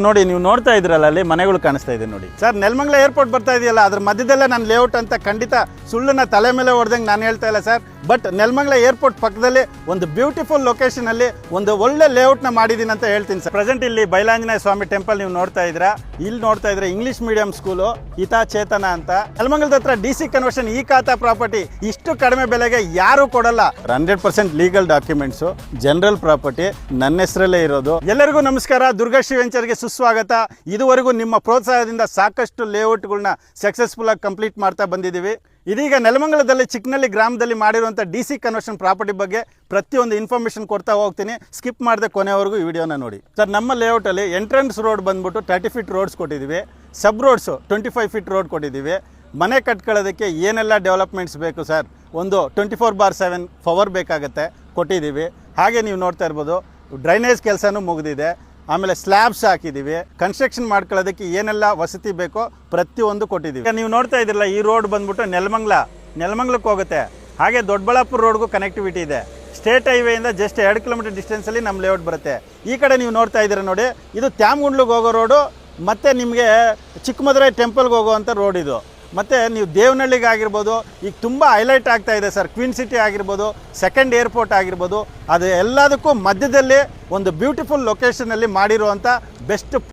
ನೋಡಿ ನೀವು ನೋಡ್ತಾ ಇದ್ರಲ್ಲ ಅಲ್ಲಿ ಮನೆಗಳು ಕಾಣಿಸ್ತಾ ಇದೆ ನೋಡಿ. ಸರ್ ನೆಲಮಂಗ್ಲ ಏರ್ಪೋರ್ಟ್ ಬರ್ತಾ ಇದೆಯಲ್ಲ ಅದ್ರ ಮಧ್ಯದಲ್ಲೇ ನಾನು ಲೇಔಟ್ ಅಂತ ಖಂಡಿತ ಸುಳ್ಳನ್ನ ತಲೆ ಮೇಲೆ ಹೊಡೆದಂಗೆ ನಾನು ಹೇಳ್ತಾ ಇಲ್ಲ ಸರ್ ಬಟ್ ನೆಲಮಂಗ್ಲ ಏರ್ಪೋರ್ಟ್ ಪಕ್ಕದಲ್ಲಿ ಒಂದು ಬ್ಯೂಟಿಫುಲ್ ಲೊಕೇಶನ್ ಅಲ್ಲಿ ಒಂದು ಒಳ್ಳೆ ಲೇಔಟ್ನ ಮಾಡಿದ್ದೀನಿ ಅಂತ ಹೇಳ್ತೀನಿ ಸರ್ ಪ್ರೆಸೆಂಟ್ ಇಲ್ಲಿ ಬೈಲಾಂಜನೇಯ ಸ್ವಾಮಿ ಟೆಂಪಲ್ ನೀವು ನೋಡ್ತಾ ಇದ್ದೀರಾ? ಇಲ್ಲಿ ನೋಡ್ತಾ ಇದ್ರೆ English medium school Hita Chetana ಅಂತ. ನೆಲಮಂಗಲದ ಹತ್ರ ಡಿ ಸಿ ಕನ್ವರ್ಷನ್ ಈ ಖಾತಾ ಪ್ರಾಪರ್ಟಿ ಇಷ್ಟು ಕಡಿಮೆ ಬೆಲೆಗೆ ಯಾರು ಕೊಡಲ್ಲ. Hundred percent legal documents general property ನನ್ನ ಹೆಸರಲ್ಲೇ ಇರೋದು. ಎಲ್ಲರಿಗೂ ನಮಸ್ಕಾರ ದುರ್ಗಾಶ್ರೀ ವೆಂಚರ್ಗೆ ಸುಸ್ವಾಗತ. ಇದುವರೆಗೂ ನಿಮ್ಮ ಪ್ರೋತ್ಸಾಹದಿಂದ ಸಾಕಷ್ಟು ಲೇಔಟ್ಗಳನ್ನ ಸಕ್ಸಸ್ಫುಲ್ಲಾಗಿ ಕಂಪ್ಲೀಟ್ ಮಾಡ್ತಾ ಬಂದಿದ್ದೀವಿ. ಇದೀಗ ನೆಲಮಂಗಲದಲ್ಲಿ ಚಿಕ್ಕನಳ್ಳಿ ಗ್ರಾಮದಲ್ಲಿ ಮಾಡಿರುವಂಥ ಡಿ ಸಿ ಕನ್ವರ್ಷನ್ ಪ್ರಾಪರ್ಟಿ ಬಗ್ಗೆ ಪ್ರತಿಯೊಂದು ಇನ್ಫಾರ್ಮೇಷನ್ ಕೊಡ್ತಾ ಹೋಗ್ತೀನಿ. ಸ್ಕಿಪ್ ಮಾಡದೆ ಕೊನೆವರೆಗೂ ಈ ವಿಡಿಯೋನ ನೋಡಿ. ಸರ್, ನಮ್ಮ ಲೇಔಟಲ್ಲಿ ಎಂಟ್ರೆನ್ಸ್ ರೋಡ್ ಬಂದ್ಬಿಟ್ಟು ತರ್ಟಿ ಫೀಟ್ ರೋಡ್ಸ್ ಕೊಟ್ಟಿದ್ದೀವಿ. Sub roads twenty five feet road ಕೊಟ್ಟಿದ್ದೀವಿ. ಮನೆ ಕಟ್ಕೊಳ್ಳೋದಕ್ಕೆ ಏನೆಲ್ಲ ಡೆವಲಪ್ಮೆಂಟ್ಸ್ ಬೇಕು ಸರ್? ಒಂದು twenty four bar seven power ಬೇಕಾಗುತ್ತೆ. ಕೊಟ್ಟಿದ್ದೀವಿ. ಹಾಗೆ ನೀವು ನೋಡ್ತಾ ಇರ್ಬೋದು. ಡ್ರೈನೇಜ್ ಕೆಲಸನೂ ಮುಗಿದಿದೆ. ಆಮೇಲೆ ಸ್ಲ್ಯಾಬ್ಸ್ ಹಾಕಿದ್ದೀವಿ ಕನ್ಸ್ಟ್ರಕ್ಷನ್ ಮಾಡ್ಕೊಳ್ಳೋದಕ್ಕೆ ಏನೆಲ್ಲ ವಸತಿ ಬೇಕೋ ಪ್ರತಿಯೊಂದು ಕೊಟ್ಟಿದ್ದೀವಿ ನೀವು ನೋಡ್ತಾ ಇದ್ರಲ್ಲ ಈ ರೋಡ್ ಬಂದ್ಬಿಟ್ಟು ನೆಲಮಂಗ್ಲ. ನೆಲಮಂಗ್ಲಕ್ಕೆ ಹೋಗುತ್ತೆ. ಹಾಗೆ ದೊಡ್ಡಬಳ್ಳಾಪುರ ರೋಡ್ಗೂ ಕನೆಕ್ಟಿವಿಟಿ ಇದೆ. ಸ್ಟೇಟ್ ಹೈವೇಯಿಂದ ಜಸ್ಟ್ ಎರಡು ಕಿಲೋಮೀಟರ್ ಡಿಸ್ಟೆನ್ಸಲ್ಲಿ ನಮ್ಮ ಲೇಔಟ್ ಬರುತ್ತೆ. ಈ ಕಡೆ ನೀವು ನೋಡ್ತಾ ಇದ್ದೀರಾ ನೋಡಿ, ಇದು ತ್ಯಾಮಗುಂಡ್ಲಿಗೆ ಹೋಗೋ ರೋಡು ಮತ್ತು ನಿಮಗೆ ಚಿಕ್ಕಮದುರೈ ಟೆಂಪಲ್ಗೆ ಹೋಗುವಂಥ ರೋಡ್ ಇದು. ಮತ್ತು ನೀವು ದೇವನಹಳ್ಳಿಗೆ ಆಗಿರ್ಬೋದು, ಈಗ ತುಂಬ ಹೈಲೈಟ್ ಆಗ್ತಾ ಇದೆ ಸರ್ ಕ್ವೀನ್ ಸಿಟಿ ಆಗಿರ್ಬೋದು ಸೆಕೆಂಡ್ ಏರ್ಪೋರ್ಟ್ ಆಗಿರ್ಬೋದು, ಅದು ಎಲ್ಲದಕ್ಕೂ ಮಧ್ಯದಲ್ಲಿ ಒಂದು ಬ್ಯೂಟಿಫುಲ್ ಲೊಕೇಶನಲ್ಲಿ ಮಾಡಿರುವಂಥ ಬೆಸ್ಟ್